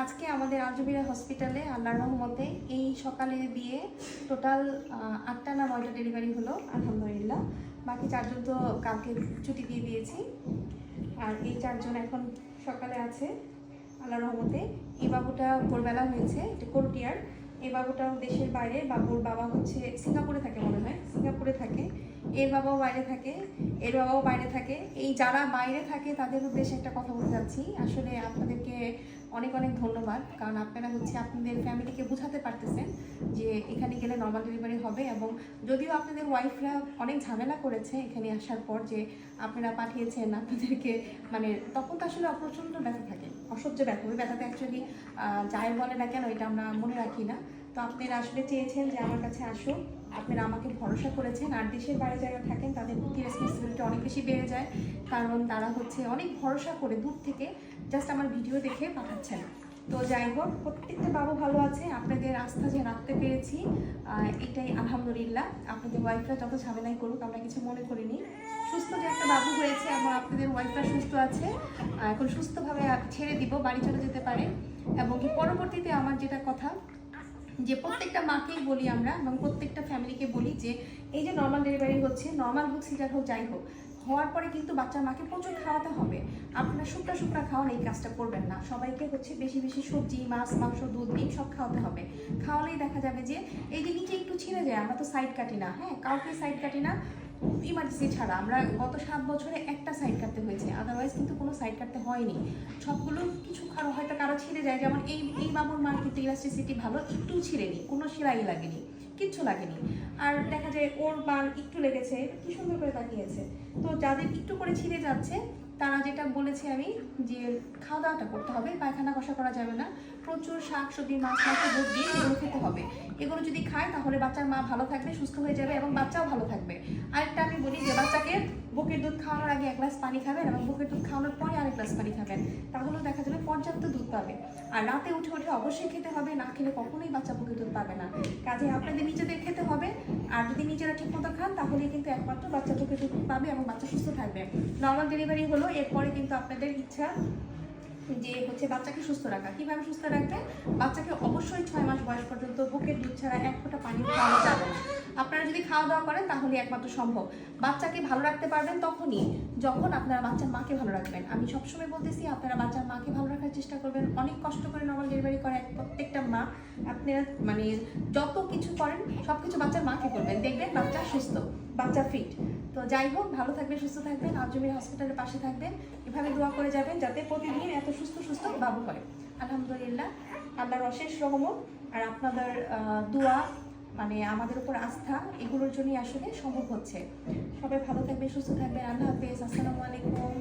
আজকে আমাদের আলজবিরা হসপিটালে আল্লাহ রহমতে এই সকালে দিয়ে টোটাল আটটা না নয়টা ডেলিভারি হলো, আলহামদুলিল্লাহ। বাকি চারজন তো কালকে ছুটি দিয়ে দিয়েছি। আর এই চারজন এখন সকালে আছে আল্লাহ রহমতে। এই বাবুটা ভোরবেলা হয়েছে, এটা করটিয়ার এই বাবুটাও দেশের বাইরে, বাবুর বাবা হচ্ছে সিঙ্গাপুরে থাকে মনে হয়, সিঙ্গাপুরে থাকে। এর বাবাও বাইরে থাকে, এর বাবাও বাইরে থাকে। এই যারা বাইরে থাকে, তাদের উদ্দেশ্যে একটা কথা বলতে চাচ্ছি আসলে আপনাদেরকে অনেক অনেক ধন্যবাদ। কারণ আপনারা হচ্ছে আপনাদের ফ্যামিলিকে বোঝাতে পারতেছেন যে এখানে গেলে নর্মাল ডেলিভারি হবে এবং যদিও আপনাদের ওয়াইফরা অনেক ঝামেলা করেছে এখানে আসার পর যে আপনারা পাঠিয়েছেন আপনাদেরকে মানে তখন তো আসলে প্রচণ্ড ব্যথা থাকে, অসহ্য ব্যথা। ওই ব্যথাতে অ্যাকচুয়ালি যাই বলে না কেন এটা আমরা মনে রাখি না। তো আপনারা আসলে চেয়েছেন যে আমার কাছে আসো আপনারা আমাকে ভরসা করেছেন। আর দেশের বাইরে যারা থাকেন তাদের রেসপন্সিবিলিটি অনেক বেশি বেড়ে যায়, কারণ তারা হচ্ছে অনেক ভরসা করে দূর থেকে জাস্ট আমার ভিডিও দেখে পাঠাচ্ছেন। তো যাই হোক, প্রত্যেকটা বাবু ভালো আছে, আপনাদের আস্থা যে রাখতে পেরেছি এটাই আলহামদুলিল্লাহ। আপনাদের ওয়াইফরা যত ঝামেলাই করুক, আমরা কিছু মনে করিনি। সুস্থ যে একটা বাবু হয়েছে এবং আপনাদের ওয়াইফরা সুস্থ আছে। এখন সুস্থভাবে ছেড়ে দিব, বাড়ি চলে যেতে পারে। এবং পরবর্তীতে আমার যেটা কথা যে প্রত্যেকটা মাকেই বলি আমরা এবং প্রত্যেকটা ফ্যামিলিকে বলি যে এই যে নর্মাল ডেলিভারি হচ্ছে নর্মাল হোক সিজার হোক, যাই হোক, হওয়ার পরে কিন্তু বাচ্চার মাকে প্রচুর খাওয়াতে হবে। আপনারা শুকনা শুকনা খাওয়ান, এই কাজটা করবেন না। সবাইকে হচ্ছে বেশি বেশি সবজি, মাছ, মাংস, দুধ, ডিম সব খাওয়াতে হবে। খাওয়ালেই দেখা যাবে যে এই যে নিচে একটু ছিঁড়ে যায়, আমরা তো সাইড কাটি না হ্যাঁ? কাউকে সাইড কাটি না ইমার্জেন্সি ছাড়া আমরা গত সাত বছরে একটা সাইড কাটতে হয়েছে। আদারওয়াইজ কিন্তু কোনো সাইড কাটতে হয়নি। সবগুলো কিছু কারও হয়তো কারও ছিঁড়ে যায়। যেমন এই এই বাবুর মার কিন্তু ইলাস্টিসিটি ভালো, একটু ছিঁড়েনি, কোনো সেলাই লাগেনি, কিচ্ছু লাগেনি। আর দেখা যায় ওর বার একটু লেগেছে, কি সুন্দর করে তাকিয়েছে। তো যাদের একটু করে ছিঁড়ে যাচ্ছে, তারা যেটা বলেছে আমি যে খাওয়া দাওয়াটা করতে হবে, পায়খানা কষা করা যাবে না। প্রচুর শাক সবজি মাছ, মাংস দুধ দিয়ে এগুলো খেতে হবে। এগুলো যদি খায়, তাহলে বাচ্চার মা ভালো থাকবে, সুস্থ হয়ে যাবে এবং বাচ্চাও ভালো থাকবে। আরেকটা আমি বলি যে, বাচ্চাকে বুকের দুধ খাওয়ানোর আগে এক গ্লাস পানি খাবেন এবং বুকের দুধ খাওয়ানোর পরে আরেক গ্লাস পানি খাবেন। তাহলেও দেখা যাবে পর্যাপ্ত দুধ পাবে। আর রাতে উঠে উঠে অবশ্যই খেতে হবে, না খেলে কখনোই বাচ্চা বুকের দুধ পাবে না। কাজে আপনাদের নিজেদের খেতে হবে। আর যদি নিজেরা ঠিক মতো খান তাহলে কিন্তু একমাত্র বাচ্চা বুকের দুধ পাবে এবং বাচ্চা সুস্থ থাকবে। নর্মাল ডেলিভারি হলো, এরপরে কিন্তু আপনাদের ইচ্ছা যে হচ্ছে বাচ্চাকে সুস্থ রাখা। কীভাবে সুস্থ রাখবেন বাচ্চাকে অবশ্যই ছয় মাস বয়স পর্যন্ত বুকের দুধ ছাড়া এক ফোঁটা পানি খাওয়ানো যাবে। না আপনারা যদি খাওয়া দাওয়া করেন, তাহলে একমাত্র সম্ভব। বাচ্চাকে ভালো রাখতে পারবেন তখনই, যখন আপনারা বাচ্চার মাকে ভালো রাখবেন। আমি সবসময় বলতেছি, আপনারা বাচ্চার মাকে ভালো রাখার চেষ্টা করবেন। অনেক কষ্ট করে নর্মাল ডেলিভারি করে প্রত্যেকটা মা। আপনারা মানে যত কিছু করেন সব কিছু বাচ্চার মাকে করবেন। দেখবেন বাচ্চা সুস্থ, বাচ্চা ফিট তো যাই হোক, ভালো থাকবেন, সুস্থ থাকবেন আজমির হসপিটালের পাশে থাকবেন। এভাবে দোয়া করে যাবেন যাতে প্রতিদিন এত সুস্থ সুস্থ বাবু হয়। আলহামদুলিল্লাহ, আল্লাহর অশেষ রহমত আর আপনাদের দোয়া মানে আমাদের উপর আস্থা, এগুলোর জন্যই আসলে সম্ভব হচ্ছে। সবাই ভালো থাকবে সুস্থ থাকবেন। আল্লাহ হাফেজ, আসসালামু আলাইকুম।